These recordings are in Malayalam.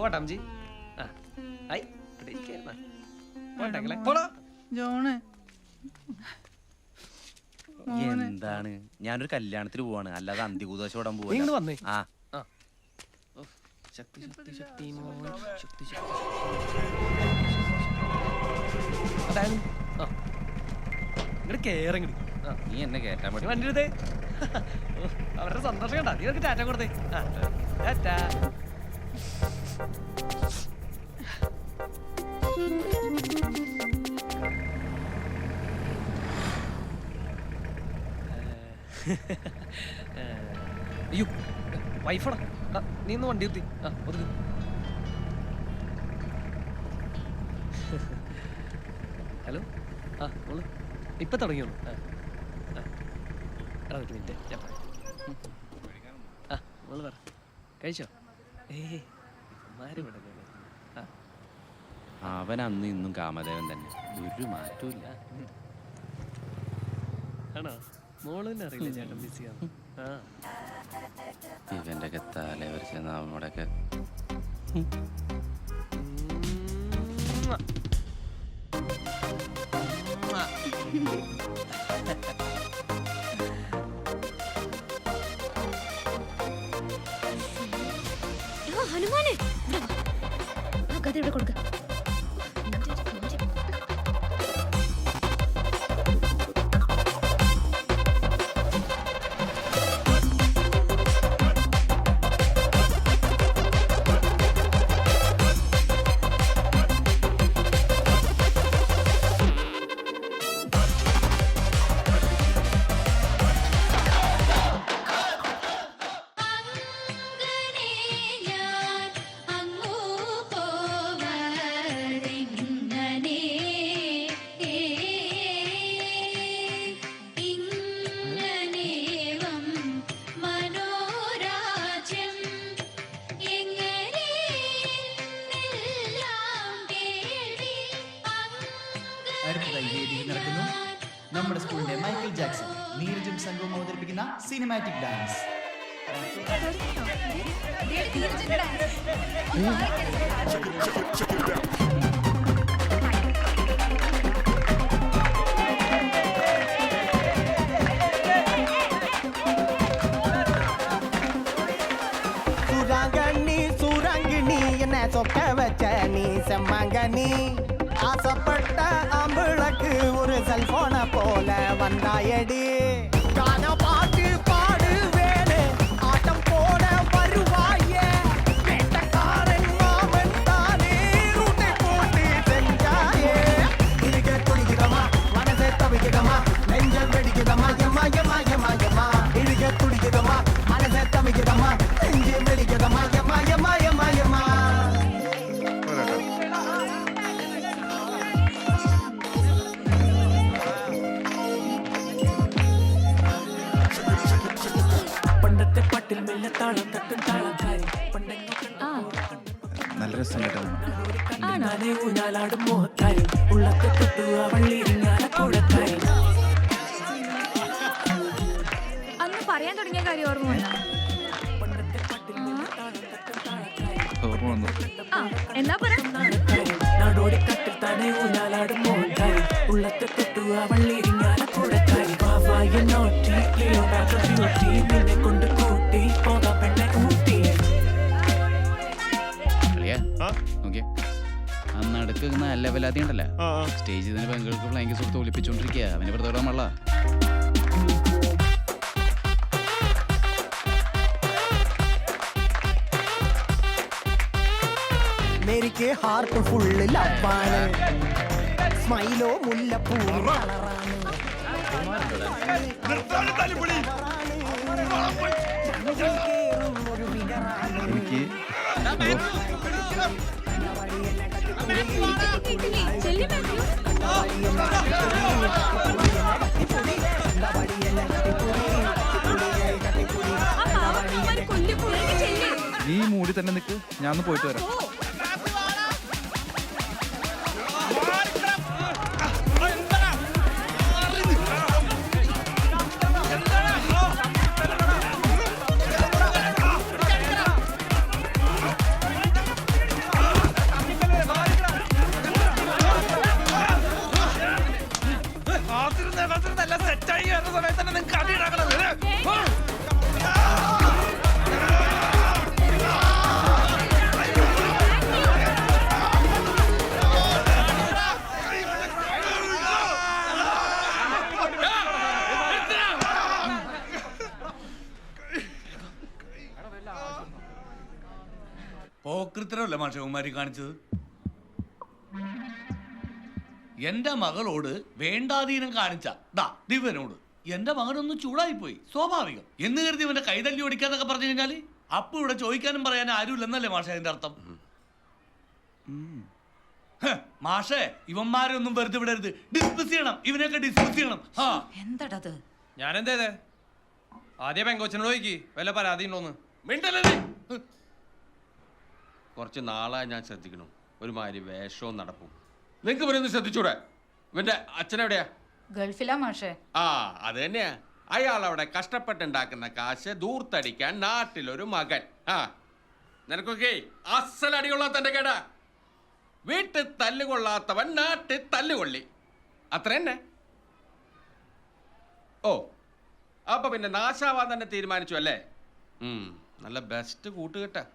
പോട്ടെ അമ്മജി ആ ഐ ഇവിടെ ഇരിക്കായിരുന്നാ. പോട്ടെ പോടാ. ജോണ്. എന്താണ്? ഞാനൊരു കല്യാണത്തിന് പോവാണ്. അല്ലാതെ അന്തികൂദോശോടാൻ നീ ഇങ്ങട് വന്നേ. ആ. ആ. ഉഫ്, ശക്തി ശക്തി ശക്തി മോൻ ശക്തി ശക്തി അതാണ് ആ. ഇങ്ങോട്ട് കേറിങ്ങടി നീ എന്നെ കേറ്റാൻ വേണ്ടി പറ്റും. വണ്ടി എടുത്തേ. അവരുടെ സന്തോഷം കണ്ടാ? നീ അവർക്ക് ടാറ്റ കൊടുത്തേ. ടാറ്റ. അയ്യോ വൈഫടാ നീ ഒന്ന് വണ്ടി എത്തി ആ ഒതുക്ക്. ഹലോ? ആ ഓൾ ഇപ്പൊ തുടങ്ങിയോളൂ. ആ. ഒരു മിനിറ്റ് ഞാൻ പറയാം. ആ ഓൾ പറ. കഴിച്ചോ? ഏയ് ഇവന്മാര് ഇവിടെ ഇങ്ങനെ. ആ അവൻ അന്ന് ഇന്നും കാമദേവൻ തന്നെ. ഒരു മാറ്റവും ഇവന്റെ ഒക്കെ തല വരച്ച നമ്മുടെയൊക്കെ ആ ഗത നമ്മുടെ സ്കൂളിന്റെ മൈക്കിൾ ജാക്സൺ നീരജും സംഘവും അവതരിപ്പിക്കുന്ന സിനിമാറ്റിക് ഡാൻസ് சுராங்கண்ணி சுரங்கிணி என்ன சொக்க வச்ச நீ செம்மாங்கண்ணி ஆசைப்பட்ட ஆம்பிளக்கு ஒரு செல்போனை போல வந்தாயடி. പണ്ടത്തെ പാട്ടിൽ മെല്ലെ താളം തട്ടും താളം നല്ല രസം കേട്ടോ. ഊഞ്ഞാലാടും ഉള്ളത്തെ തൊട്ടു കൂടക്കാരി അന്ന് പറയാൻ തുടങ്ങിയ കാര്യം ഓർമ്മ വന്നോ? വന്നു. എന്നാ പറ? താളക്കാരി നാടോടി തട്ടിൽ താനെ ഊഞ്ഞാലാടും ഉള്ളത്തെ തൊട്ടു ആ വാവായ നോട്ടി ബ്യൂട്ടി നിന്നെ കൊണ്ട് കൂട്ടി പോകാം പെണ്ണെ നടുക്ക് നിൽക്കുന്ന ലെവലാതി ഉണ്ടല്ലോ. സ്റ്റേജിൽ തന്നെ പെങ്ങൾക്ക് ഫ്ലൈങ്ക് സുഹൃത്ത് ഒളിപ്പിച്ചോണ്ടിരിക്കുക അവന് വെറുതെ വിടാൻ പാടില്ല. മേരിക്ക് ഹാർട്ട് ഫുള്ള് ലപ്പാണ് സ്മൈലോ മുല്ലപ്പൂ കളറാണ് എനിക്ക് നീ മൂടി തന്നെ നിൽക്ക് ഞാൻ ഒന്ന് പോയിട്ട് വരാം. ഓ ഉമ്മാരി കാണിച്ചത്? എന്റെ മകളോട് വേണ്ടാധീനം കാണിച്ച ദാ ദിവനോട് എന്റെ മകനൊന്ന് ചൂടായിപ്പോയി സ്വാഭാവികം. എന്ന് കരുതി ഇവന്റെ കൈതല്ലി ഓടിക്കാന്നൊക്കെ പറഞ്ഞു കഴിഞ്ഞാൽ അപ്പൊ ഇവിടെ ചോദിക്കാനും പറയാനും ആരുമില്ലെന്നല്ലേ മാഷെ അതിന്റെ അർത്ഥം? മാഷെ മാഷേ ഇവന്മാരൊന്നും വെറുതെ വിടരുത്. ഡിസ്മിസ് ചെയ്യണം ഇവനെയൊക്കെ ഡിസ്മിസ് ചെയ്യണം. ആ എന്താടത്? ഞാൻ എന്തേത് ആദ്യം പെങ്കോച്ചനോട് ചോദിക്കി വല്ല പരാതി ഉണ്ടോന്ന് മിണ്ടല്ലേ. കുറച്ച് നാളായി ഞാൻ ശ്രദ്ധിക്കണം ഒരുമാതിരി വേഷവും നടപ്പും. നിങ്ങൾക്ക് ഇവരൊന്ന് ശ്രദ്ധിച്ചൂടെ? ഇവന്റെ അച്ഛനെവിടെയാ ഗൾഫിലാ മാഷേ. ആ അത് തന്നെയാ. അയാൾ അവിടെ കഷ്ടപ്പെട്ടുണ്ടാക്കുന്ന കാശ് ദൂർത്തടിക്കാൻ നാട്ടിലൊരു മകൻ. ആ നിനക്കൊക്കെ അസലടികൊള്ളാത്ത എന്റെ കേടാ. വീട്ടിൽ തല്ലുകൊള്ളാത്തവൻ നാട്ടിൽ തല്ലുകൊള്ളി. അത്ര തന്നെ. ഓ അപ്പൊ പിന്നെ നാശാവാൻ തന്നെ തീരുമാനിച്ചു അല്ലേ? ഉം, നല്ല ബെസ്റ്റ് കൂട്ടുകെട്ടാ.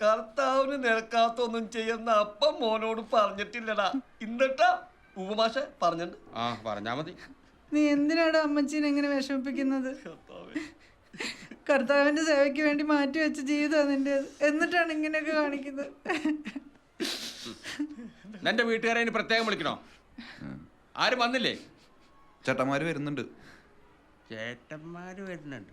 കർത്താവിന് നിരക്കാത്തൊന്നും ചെയ്യുന്ന അപ്പം മോനോട് പറഞ്ഞിട്ടില്ലടാ. ഇന്നിട്ടാ ഉപമാഷ പറഞ്ഞിട്ടുണ്ട് ആ പറഞ്ഞാ മതി. നീ എന്തിനാണ് അമ്മച്ചീനെ എങ്ങനെ വിഷമിപ്പിക്കുന്നത്? കർത്താവിന്റെ സേവയ്ക്ക് വേണ്ടി മാറ്റി വെച്ച ജീവിതം നിന്റെ എന്നിട്ടാണ് ഇങ്ങനെയൊക്കെ കാണിക്കുന്നത്? നിന്റെ വീട്ടുകാരെ ഇനി പ്രത്യേകം വിളിക്കണോ? ആരും വന്നില്ലേ? ചേട്ടന്മാര് വരുന്നുണ്ട്. ചേട്ടന്മാര് വരുന്നുണ്ട്.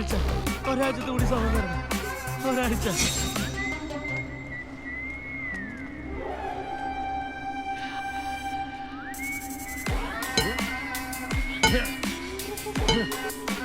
ഒരാഴ്ച ഒരാഴ്ചത്തെ കൂടി സമയം തരണം ഒരാഴ്ച Yeah.